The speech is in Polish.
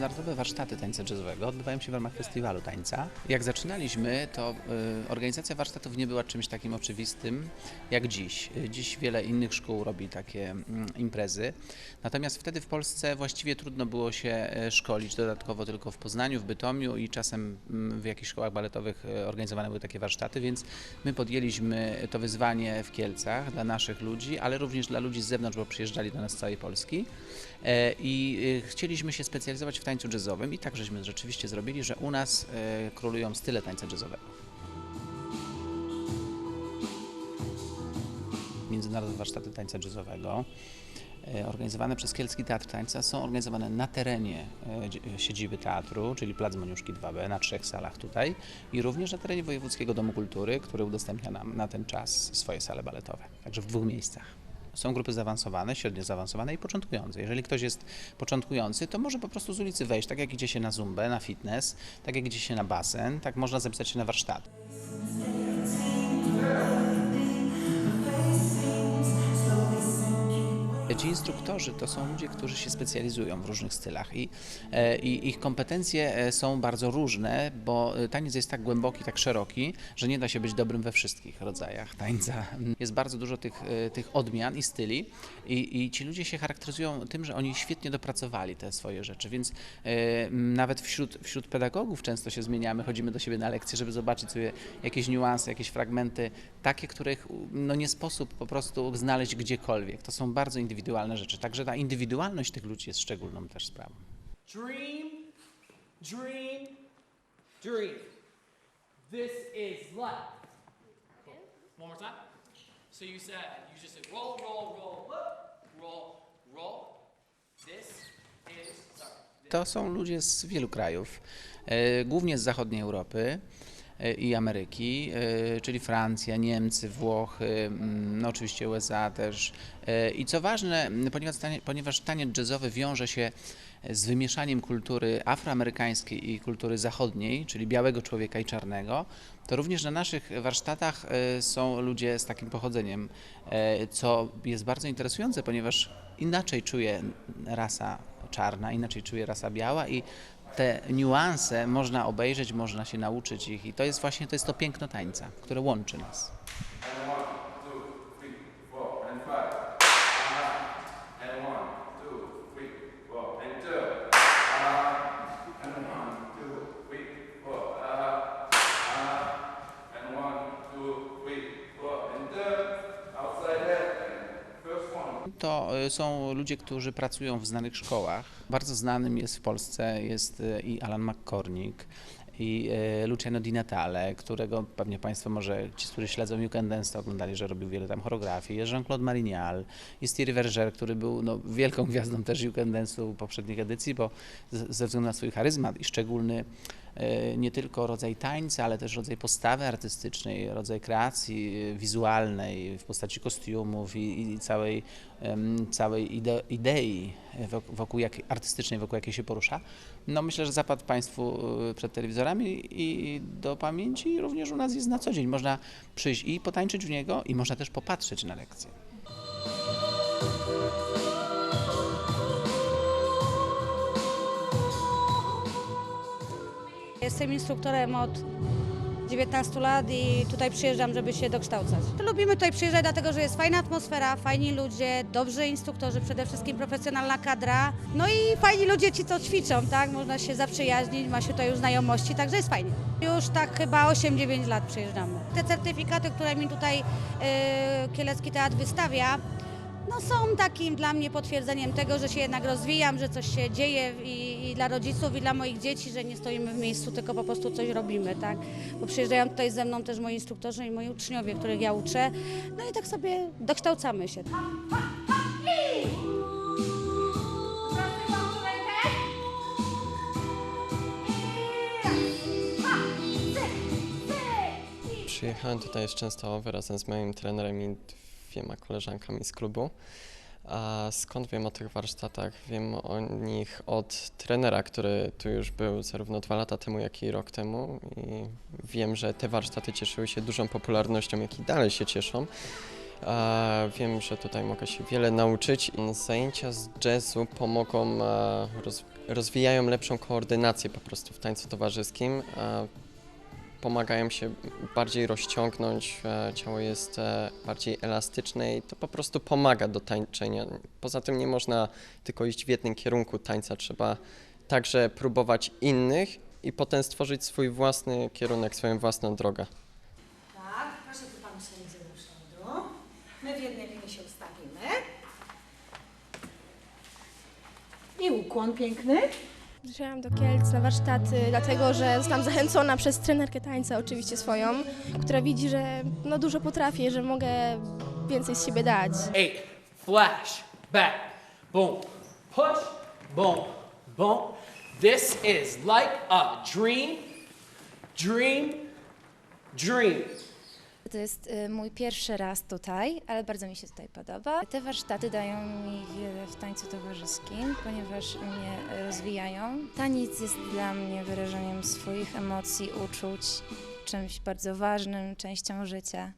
międzynarodowe warsztaty tańca jazzowego odbywają się w ramach festiwalu tańca. Jak zaczynaliśmy, to y, organizacja warsztatów nie była czymś takim oczywistym jak dziś. Dziś wiele innych szkół robi takie mm, imprezy. Natomiast wtedy w Polsce właściwie trudno było się e, szkolić dodatkowo tylko w Poznaniu, w Bytomiu i czasem mm, w jakichś szkołach baletowych e, organizowane były takie warsztaty, więc my podjęliśmy to wyzwanie w Kielcach dla naszych ludzi, ale również dla ludzi z zewnątrz, bo przyjeżdżali do nas z całej Polski. E, I chcieliśmy się specjalizować w tańcu jazzowym i tak żeśmy rzeczywiście zrobili, że u nas e, królują style tańca jazzowego. Międzynarodowe warsztaty tańca jazzowego e, organizowane przez Kielski Teatr Tańca są organizowane na terenie e, siedziby teatru, czyli Plac Moniuszki 2B, na trzech salach tutaj i również na terenie Wojewódzkiego Domu Kultury, który udostępnia nam na ten czas swoje sale baletowe, także w dwóch miejscach. Są grupy zaawansowane, średnio zaawansowane i początkujące. Jeżeli ktoś jest początkujący, to może po prostu z ulicy wejść, tak jak idzie się na zumbę, na fitness, tak jak idzie się na basen, tak można zapisać się na warsztaty. Ci instruktorzy to są ludzie, którzy się specjalizują w różnych stylach i, e, i ich kompetencje e, są bardzo różne, bo e, taniec jest tak głęboki, tak szeroki, że nie da się być dobrym we wszystkich rodzajach tańca. Jest bardzo dużo tych, tych odmian i styli i, i ci ludzie się charakteryzują tym, że oni świetnie dopracowali te swoje rzeczy, więc nawet wśród, wśród pedagogów często się zmieniamy, chodzimy do siebie na lekcje, żeby zobaczyć sobie jakieś niuanse, jakieś fragmenty, takie, których no, nie sposób po prostu znaleźć gdziekolwiek. To są bardzo indywidualne rzeczy, także ta indywidualność tych ludzi jest szczególną też sprawą. Dream, dream, dream. This is life. Cool. One more time. So you said, you just said roll, roll, roll, roll, roll. This is, sorry. To są ludzie z wielu krajów, e, głównie z zachodniej Europy i Ameryki, e, czyli Francja, Niemcy, Włochy, mm, no oczywiście USA też. E, I co ważne, ponieważ, ponieważ taniec jazzowy wiąże się z wymieszaniem kultury afroamerykańskiej i kultury zachodniej, czyli białego człowieka i czarnego, to również na naszych warsztatach e, są ludzie z takim pochodzeniem, e, co jest bardzo interesujące, ponieważ inaczej czuje rasa czarna, inaczej czuje rasa biała i te niuanse można obejrzeć, można się nauczyć ich i to jest właśnie to, jest to piękno tańca, które łączy nas. To y, są ludzie, którzy pracują w znanych szkołach. Bardzo znanym jest w Polsce jest y, i Alan McCormick, i y, Luciano Di Natale, którego pewnie Państwo może, ci, którzy śledzą You Can Dance, to oglądali, że robił wiele tam choreografii. Jest Jean-Claude Marignal, jest Thierry Verger, który był no, wielką gwiazdą też You Can Dance'u poprzednich edycji, bo ze względu na swój charyzmat i szczególny nie tylko rodzaj tańca, ale też rodzaj postawy artystycznej, rodzaj kreacji e, wizualnej w postaci kostiumów i, i całej, całej ide, idei e, wok- wokół jak, artystycznej, wokół jakiej się porusza. No myślę, że zapadł Państwu e, przed telewizorami i do pamięci również u nas jest na co dzień. Można przyjść i potańczyć w niego i można też popatrzeć na lekcję. Jestem instruktorem od 19 lat i tutaj przyjeżdżam, żeby się dokształcać. Lubimy tutaj przyjeżdżać dlatego, że jest fajna atmosfera, fajni ludzie, dobrzy instruktorzy, przede wszystkim profesjonalna kadra. No i fajni ludzie ci, co ćwiczą, tak? Można się zaprzyjaźnić, ma się tutaj już znajomości, także jest fajnie. Już tak chyba 8-9 lat przyjeżdżamy. Te certyfikaty, które mi tutaj yy, Kielecki Teatr wystawia, no są takim dla mnie potwierdzeniem tego, że się jednak rozwijam, że coś się dzieje i, i dla rodziców, i dla moich dzieci, że nie stoimy w miejscu, tylko po prostu coś robimy, tak? Bo przyjeżdżają tutaj ze mną też moi instruktorzy i moi uczniowie, których ja uczę, no i tak sobie dokształcamy się. Przyjechałem tutaj z Częstochowy razem z moim trenerem i dwiema koleżankami z klubu. A skąd wiem o tych warsztatach? Wiem o nich od trenera, który tu już był zarówno dwa lata temu, jak i rok temu. I wiem, że te warsztaty cieszyły się dużą popularnością, jak i dalej się cieszą. A wiem, że tutaj mogę się wiele nauczyć. Zajęcia z jazzu pomogą e, roz, rozwijają lepszą koordynację po prostu w tańcu towarzyskim. Pomagają się bardziej rozciągnąć, e, ciało jest e, bardziej elastyczne i to po prostu pomaga do tańczenia. Poza tym nie można tylko iść w jednym kierunku tańca, trzeba także próbować innych i potem stworzyć swój własny kierunek, swoją własną drogę. Tak, proszę tu Pan przejdzie do przodu. My w jednej linii się ustawimy. I ukłon piękny. Przyjechałam do Kielc na warsztaty, dlatego że zostałam zachęcona przez trenerkę tańca, oczywiście swoją, która widzi, że no dużo potrafię, że mogę więcej z siebie dać. Eight. Flash. Back. Boom. Push. Boom. Boom. This is like a dream. Dream. Dream. To jest y, mój pierwszy raz tutaj, ale bardzo mi się tutaj podoba. Te warsztaty dają mi wiele w tańcu towarzyskim, ponieważ mnie rozwijają. Taniec jest dla mnie wyrażeniem swoich emocji, uczuć, czymś bardzo ważnym, częścią życia.